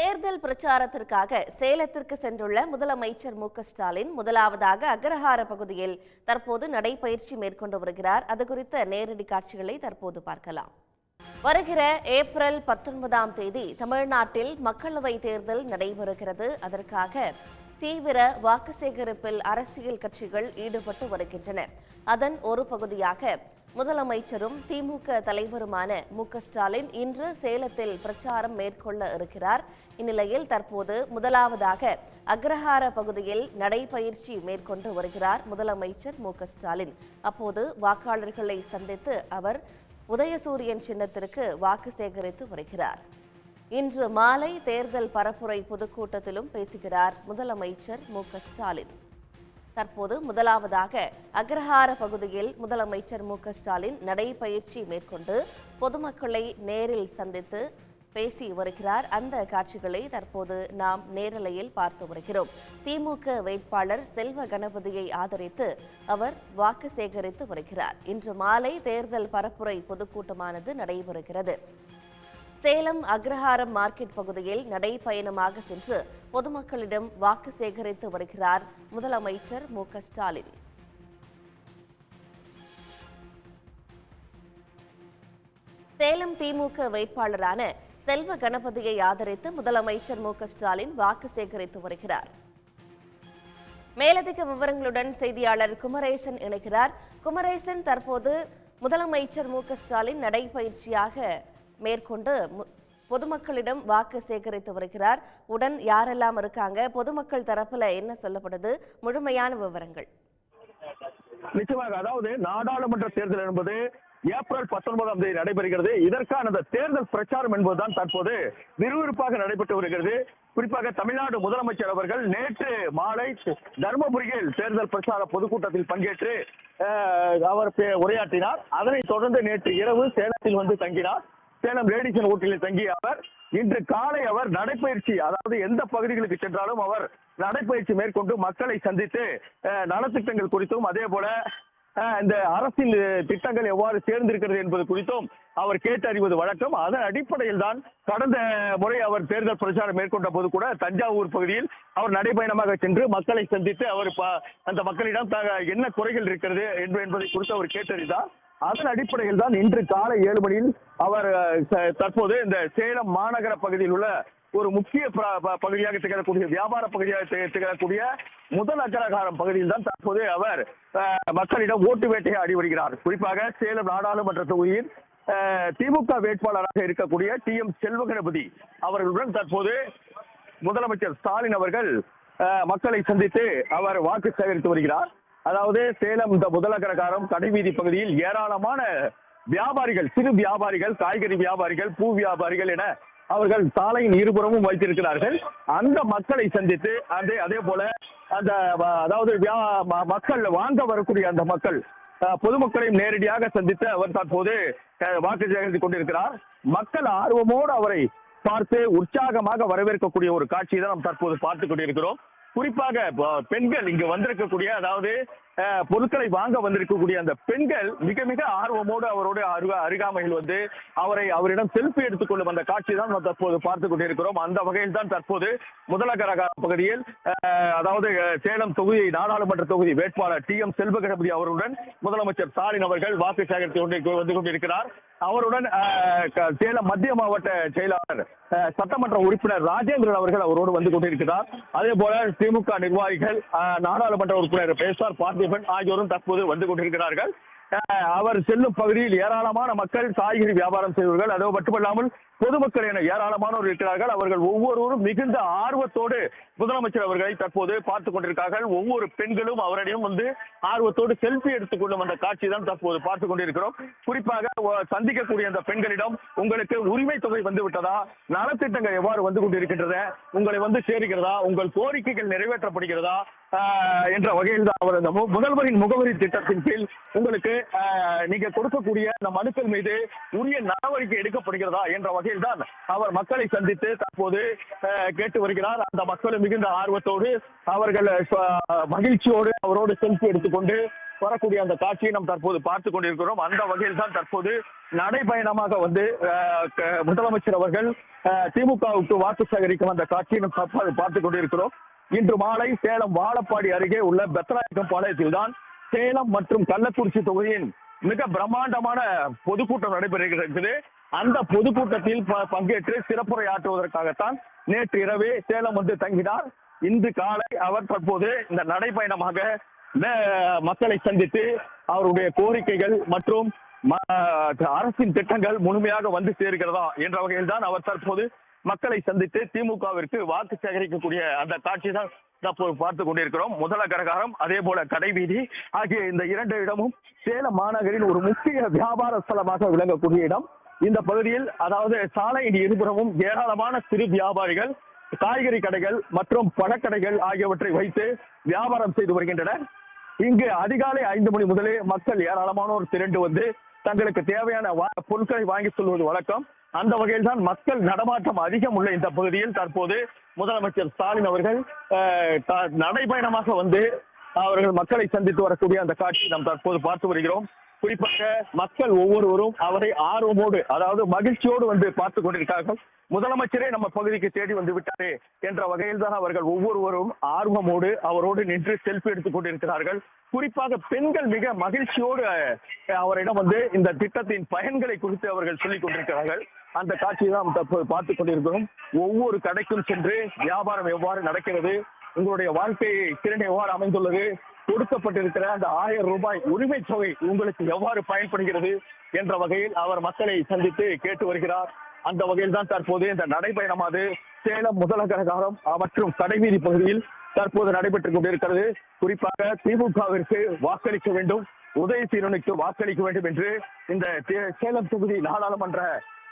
தேர்தல் பிரச்சாரத்திற்காக சேலத்திற்கு சென்றுள்ள முதலமைச்சர் மு ஸ்டாலின் முதலாவதாக அக்ரஹார பகுதியில் தற்போது நடைபயிற்சி மேற்கொண்டு வருகிறார். அது குறித்த நேரடி காட்சிகளை தற்போது பார்க்கலாம். வருகிற ஏப்ரல் பத்தொன்பதாம் தேதி தமிழ்நாட்டில் மக்களவை தேர்தல் நடைபெறுகிறது. அதற்காக தீவிர வாக்கு சேகரிப்பில் அரசியல் கட்சிகள் ஈடுபட்டு வருகின்றன. அதன் ஒரு பகுதியாக முதலமைச்சரும் திமுக தலைவருமான மு ஸ்டாலின் இன்று சேலத்தில் பிரச்சாரம் மேற்கொள்ள இருக்கிறார். இந்நிலையில் தற்போது முதலாவதாக அக்ரஹார பகுதியில் நடைபயிற்சி மேற்கொண்டு வருகிறார் முதலமைச்சர் மு ஸ்டாலின். அப்போது வாக்காளர்களை சந்தித்து அவர் உதயசூரியன் சின்னத்திற்கு வாக்கு சேகரித்து வருகிறார். இன்று மாலை தேர்தல் பரப்புரை பொதுக்கூட்டத்திலும் பேசுகிறார் முதலமைச்சர் மு ஸ்டாலின். தற்போது முதலாவதாக அக்ரஹார பகுதியில் முதலமைச்சர் மு ஸ்டாலின் நடைபயிற்சி மேற்கொண்டு பொதுமக்களை நேரில் சந்தித்து பேசி வருகிறார். அந்த காட்சிகளை தற்போது நாம் நேரலையில் பார்த்து வருகிறோம். திமுக வேட்பாளர் செல்வ கணபதியை ஆதரித்து அவர் வாக்கு சேகரித்து வருகிறார். இன்று மாலை தேர்தல் பரப்புரை பொதுக்கூட்டமானது நடைபெறுகிறது. சேலம் அக்ரஹாரம் மார்க்கெட் பகுதியில் நடைபயணமாக சென்று பொதுமக்களிடம் வாக்கு சேகரித்து வருகிறார் முதலமைச்சர் மு க ஸ்டாலின். சேலம் திமுக வேட்பாளரான செல்வ கணபதியை ஆதரித்து முதலமைச்சர் மு க ஸ்டாலின் வாக்கு சேகரித்து வருகிறார். மேலதிக விவரங்களுடன் செய்தியாளர் குமரேசன் இணைகிறார். குமரேசன் தற்போது முதலமைச்சர் மு க ஸ்டாலின் நடைபயிற்சியாக மேற்கொண்டு பொதுமக்களிடம் வாக்கு சேகரித்து வருகிறார். உடன் யாரெல்லாம் இருக்காங்க? பொதுமக்கள் தரப்புல என்ன சொல்லப்படுது? முழுமையான விவரங்கள். நிச்சயமாக அதாவது நாடாளுமன்ற தேர்தல் என்பது ஏப்ரல் பத்தொன்பதாம் தேதி நடைபெறுகிறது. இதற்கான அந்த தேர்தல் பிரச்சாரம் என்பதுதான் தற்போது விறுவிறுப்பாக நடைபெற்று வருகிறது. குறிப்பாக தமிழ்நாடு முதலமைச்சர் அவர்கள் நேற்று மாலை தர்மபுரியில் தேர்தல் பிரச்சார பொதுக்கூட்டத்தில் பங்கேற்று அவர் உரையாற்றினார். அதனைத் தொடர்ந்து நேற்று இரவு சேலத்தில் வந்து தங்கினார். சேலம் ரேடிசன் ஹோட்டலில் தங்கிய அவர் இன்று காலை அவர் நடைப்பயிற்சி அதாவது எந்த பகுதிகளுக்கு சென்றாலும் அவர் நடைப்பயிற்சி மேற்கொண்டு மக்களை சந்தித்து நலத்திட்டங்கள் குறித்தும் அதே போல இந்த அரசின் திட்டங்கள் எவ்வாறு சேர்ந்திருக்கிறது என்பது குறித்தும் அவர் கேட்டறிவது வழக்கம். அதன் அடிப்படையில் தான் கடந்த முறை அவர் தேர்தல் பிரச்சாரம் மேற்கொண்ட போது கூட தஞ்சாவூர் பகுதியில் அவர் நடைபயணமாக சென்று மக்களை சந்தித்து அவர் அந்த மக்களிடம் என்ன குறைகள் இருக்கிறது என்பதை குறித்து அவர் கேட்டறிந்தார். அதன் அடிப்படையில் தான் இன்று காலை ஏழு மணியில் அவர் தற்போது இந்த சேலம் மாநகர பகுதியில் உள்ள ஒரு முக்கிய ப- பகுதியாக திகழக்கூடிய வியாபார பகுதியாக திகழக்கூடிய முதல் அக்கரகாரம் பகுதியில் தான் தற்போது அவர் மக்களிடம் ஓட்டு வேட்டையை ஆடி வருகிறார். குறிப்பாக சேலம் நாடாளுமன்ற தொகுதியில் திமுக வேட்பாளராக இருக்கக்கூடிய டி எம் செல்வகணபதி அவர்களுடன் தற்போது முதலமைச்சர் ஸ்டாலின் அவர்கள் மக்களை சந்தித்து அவர் வாக்கு சேகரித்து வருகிறார். அதாவது சேலம் இந்த முதலகரகாரம் கடைவீதி பகுதியில் ஏராளமான வியாபாரிகள் சிறு வியாபாரிகள் காய்கறி வியாபாரிகள் பூ வியாபாரிகள் என அவர்கள் சாலையின் இருபுறமும் வைத்திருக்கிறார்கள். அந்த மக்களை சந்தித்து அதே அதே போல அந்த அதாவது வியா- மக்கள் வாங்க வரக்கூடிய அந்த மக்கள் பொதுமக்களையும் நேரடியாக சந்தித்து அவர் தற்போது வாக்கு சேகரித்துக் கொண்டிருக்கிறார். மக்கள் ஆர்வமோடு அவரை பார்த்து உற்சாகமாக வரவேற்கக்கூடிய ஒரு காட்சியை தான் நாம் தற்போது பார்த்து கொண்டிருக்கிறோம். குறிப்பாக பெண்கள் இங்கு வந்திருக்கக்கூடிய அதாவது பொருட்களை வாங்க வந்திருக்கக்கூடிய அந்த பெண்கள் மிக மிக ஆர்வமோடு அவரோட அருகா அருகாமையில் வந்து அவரை அவரிடம் செல்ஃபி எடுத்துக்கொள்ளும் அந்த காட்சி தான் நாம் தற்போது பார்த்து கொண்டிருக்கிறோம். அந்த வகையில் தான் தற்போது முதலகரக பகுதியில் அதாவது சேலம் தொகுதி நாடாளுமன்ற தொகுதி வேட்பாளர் டி எம் செல்வகணபதி அவருடன் முதலமைச்சர் ஸ்டாலின் அவர்கள் வாக்கு சேகரித்து கொண்டு வந்து கொண்டிருக்கிறார். அவருடன் சேலம் மத்திய மாவட்ட செயலாளர் சட்டமன்ற உறுப்பினர் ராஜேந்திரன் அவர்கள் அவரோடு வந்து கொண்டிருக்கிறார். அதே போல திமுக நிர்வாகிகள் நாடாளுமன்ற உறுப்பினர் பேசார் பார்த்திபன் ஆகியோரும் தற்போது வந்து கொண்டிருக்கிறார்கள். அவர் செல்லும் பகுதியில் ஏராளமான மக்கள் காய்கறி வியாபாரம் செய்வர்கள் அதோ மட்டுமல்லாமல் பொதுமக்கள் என ஏராளமானோர் இருக்கிறார்கள். அவர்கள் ஒவ்வொருவரும் மிகுந்த ஆர்வத்தோடு முதலமைச்சர் அவர்களை தற்போது பார்த்துக் கொண்டிருக்கிறார்கள் ஒவ்வொரு பெண்களும் அவரிடம் வந்து ஆர்வத்தோடு செல்ஃபி எடுத்துக்கொள்ளும் அந்த காட்சி தான் தற்போது பார்த்துக் கொண்டிருக்கிறோம். குறிப்பாக சந்திக்கக்கூடிய அந்த பெண்களிடம் உங்களுக்கு உரிமை தொகை வந்து விட்டதா? நலத்திட்டங்கள் எவ்வாறு வந்து கொண்டிருக்கின்றன? உங்களை வந்து சேருகிறதா? உங்கள் கோரிக்கைகள் நிறைவேற்றப்படுகிறதா? என்ற வகையில் தான் அவர் அந்த முதல்வரின் முகவரி திட்டத்தின் கீழ் உங்களுக்கு நீங்க கொடுக்கக்கூடிய அந்த மனுக்கள் மீது உரிய நடவடிக்கை எடுக்கப்படுகிறதா என்ற வகையில் தான் அவர் மக்களை சந்தித்து தற்போது கேட்டு வருகிறார். அந்த மக்களும் மிகுந்த ஆர்வத்தோடு அவர்கள் மகிழ்ச்சியோடு அவரோடு செல்ஃபி எடுத்துக்கொண்டு வரக்கூடிய அந்த காட்சியை நாம் தற்போது பார்த்து கொண்டிருக்கிறோம். அந்த வகையில் தான் தற்போது நடைபயணமாக வந்து முதலமைச்சர் அவர்கள் அஹ், திமுகவுக்கு வாக்கு சேகரிக்கும் அந்த காட்சியை நாம் தற்போது பார்த்து கொண்டிருக்கிறோம். இன்று மாலை சேலம் வாழப்பாடி அருகே உள்ள பெத்தநாயக்கம் பாளையத்தில் தான் சேலம் மற்றும் கள்ளக்குறிச்சி தொகுதியின் மிக பிரம்மாண்டமான பொதுக்கூட்டம் நடைபெறுகிறது. அந்த பொதுக்கூட்டத்தில் பங்கேற்று சிறப்புரை ஆற்றுவதற்காகத்தான் நேற்று இரவே சேலம் வந்து தங்கினார். இன்று காலை அவர் தற்போது இந்த நடைபயணமாக மக்களை சந்தித்து அவருடைய கோரிக்கைகள் மற்றும் அரசின் திட்டங்கள் முழுமையாக வந்து சேர்கிறதா என்ற வகையில் தான் அவர் தற்போது மக்களை சந்தித்து திமுகவிற்கு வாக்கு சேகரிக்கக்கூடிய அந்த காட்சி தான் தற்போது பார்த்து கொண்டிருக்கிறோம். முதல கரகாரம் அதே போல கடைவீதி ஆகிய இந்த இரண்டு இடமும் சேலம் மாநகரின் ஒரு முக்கிய வியாபார ஸ்தலமாக விளங்கக்கூடிய இடம். இந்த பகுதியில் அதாவது சாலையின் இருபுறமும் ஏராளமான சிறு வியாபாரிகள் காய்கறி கடைகள் மற்றும் பழக்கடைகள் ஆகியவற்றை வைத்து வியாபாரம் செய்து வருகின்றனர். இங்கு அதிகாலை ஐந்து மணி முதலே மக்கள் ஏராளமானோர் திரண்டு வந்து தங்களுக்கு தேவையான பொருட்களை வாங்கி சொல்வது வழக்கம். அந்த வகையில் தான் மக்கள் நடமாட்டம் அதிகம் உள்ள இந்த பகுதியில் தற்போது முதலமைச்சர் ஸ்டாலின் அவர்கள் நடைபயணமாக வந்து அவர்கள் மக்களை சந்தித்து வரக்கூடிய அந்த காட்சி நாம் தற்போது பார்த்து வருகிறோம். குறிப்பாக மக்கள் ஒவ்வொருவரும் அவரை ஆர்வமோடு அதாவது மகிழ்ச்சியோடு வந்து பார்த்து கொண்டிருக்கிறார்கள். முதலமைச்சரே நம்ம பகுதிக்கு தேடி வந்து விட்டாரே என்ற வகையில் தான் அவர்கள் ஒவ்வொருவரும் ஆர்வமோடு அவரோடு நின்று செல்ஃபி எடுத்துக் கொண்டிருக்கிறார்கள். குறிப்பாக பெண்கள் மிக மகிழ்ச்சியோடு அவரிடம் வந்து இந்த திட்டத்தின் பயன்களை குறித்து அவர்கள் சொல்லிக் கொண்டிருக்கிறார்கள். அந்த காட்சியை தான் தற்போது பார்த்துக் கொண்டிருக்கிறோம். ஒவ்வொரு கடைக்கும் சென்று வியாபாரம் எவ்வாறு நடக்கிறது உங்களுடைய வாழ்க்கை திறன் எவ்வாறு அமைந்துள்ளது கொடுக்கப்பட்டிருக்கிற அந்த ஆயிரம் ரூபாய் உரிமை தொகை உங்களுக்கு எவ்வாறு பயன்படுகிறது என்ற வகையில் அவர் மக்களை சந்தித்து கேட்டு வருகிறார். அந்த வகையில் தான் தற்போது இந்த நடைபயணமானது சேலம் முதலகரகாரம் மற்றும் கடைவீதி பகுதியில் தற்போது நடைபெற்றுக் கொண்டிருக்கிறது. குறிப்பாக திமுகவிற்கு வாக்களிக்க வேண்டும் உதயசீரனுக்கு வாக்களிக்க வேண்டும் என்று இந்த சேலம் தொகுதி நாடாளுமன்ற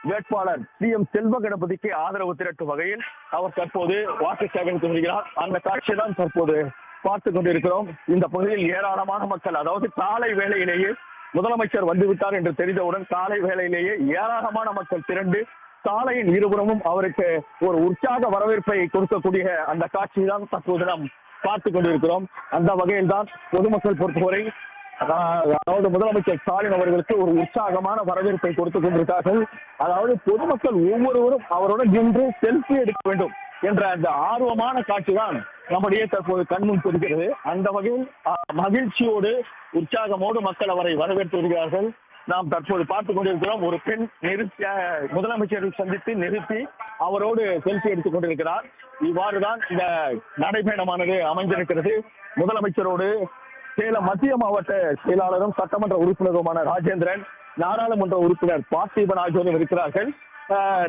வேட்பாளர் சி எம் செல்வ கணபதிக்கு ஆதரவு திரட்டும் வகையில் அவர் தற்போது வாக்கு சேகரித்து வருகிறார். அந்த காட்சியை தான் தற்போது பார்த்து கொண்டிருக்கிறோம். இந்த பகுதியில் ஏராளமான மக்கள் அதாவது காலை வேளையிலேயே முதலமைச்சர் வந்துவிட்டார் என்று தெரிந்தவுடன் காலை வேளையிலேயே ஏராளமான மக்கள் திரண்டு சாலையின் இருபுறமும் அவருக்கு ஒரு உற்சாக வரவேற்பை கொடுக்கக்கூடிய அந்த காட்சியை தான் தற்போது நாம் பார்த்து கொண்டிருக்கிறோம். அந்த வகையில் தான் பொதுமக்கள் பொறுத்தவரை அதாவது முதலமைச்சர் ஸ்டாலின் அவர்களுக்கு ஒரு உற்சாகமான வரவேற்பை கொடுத்துக் கொண்டிருக்கிறார்கள். அதாவது பொதுமக்கள் ஒவ்வொருவரும் அவருடன் நின்று செல்ஃபி எடுக்க வேண்டும் என்ற அந்த ஆர்வமான காட்சி தான் நம்முடைய தற்போது கண்முன் தெரிகிறது. அந்த வகையில் மகிழ்ச்சியோடு உற்சாகமோடு மக்கள் அவரை வரவேற்று வருகிறார்கள். நாம் தற்போது பார்த்துக் கொண்டிருக்கிறோம் ஒரு பெண் நிறுத்தி முதலமைச்சரை சந்தித்து நிறுத்தி அவரோடு செல்ஃபி எடுத்துக் கொண்டிருக்கிறார். இவ்வாறுதான் இந்த நடைபயணமானது அமைந்திருக்கிறது. முதலமைச்சரோடு சேலம் மத்திய மாவட்ட செயலாளரும் சட்டமன்ற உறுப்பினருமான ராஜேந்திரன் நாடாளுமன்ற உறுப்பினர் பார்த்திபன் ஆகியோரும் இருக்கிறார்கள்.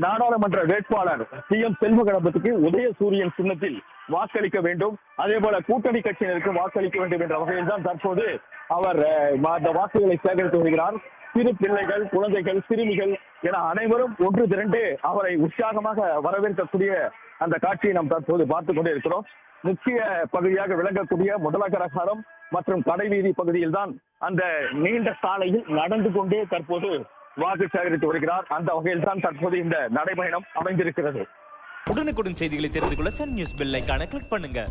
நாடாளுமன்ற வேட்பாளர் சி எம் செல்வகணபத்துக்கு உதயசூரியன் சின்னத்தில் வாக்களிக்க வேண்டும். அதே போல கூட்டணி கட்சியினருக்கு வாக்களிக்க வேண்டும் என்ற வகையில் தான் தற்போது அவர் அந்த வாக்குகளை சேகரித்து வருகிறார். சிறு பிள்ளைகள் குழந்தைகள் சிறுமிகள் என அனைவரும் ஒன்று திரண்டு அவரை உற்சாகமாக வரவேற்கக்கூடிய அந்த காட்சியை நாம் தற்போது பார்த்துக் கொண்டிருக்கிறோம். முக்கிய பகுதியாக விளங்கக்கூடிய முதலகரகாரம் மற்றும் கடைவீதி பகுதியில் தான் அந்த நீண்ட சாலையில் நடந்து கொண்டே தற்போது வாக்கு சேகரித்து வருகிறார். அந்த வகையில் தான் தற்போது இந்த நடைபயணம் அமைந்திருக்கிறது. உடனுக்குடன் செய்திகளை தெரிந்து கொள்ள சன் நியூஸ் பெல் கிளிக் பண்ணுங்க.